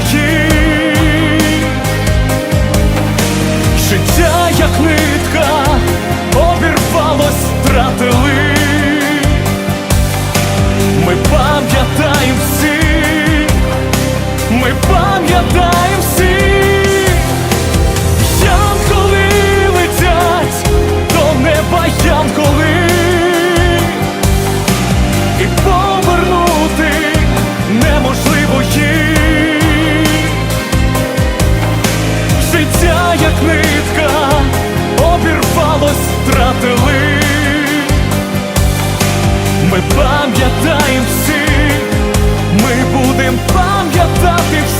твоїй життя, як нитка, обірвалось, втратили, ми пам'ятаємо всі, ми пам'ятаємо. нитка обірвалось, втратили, ми пам'ятаємо всіх, ми будемо пам'ятати всіх.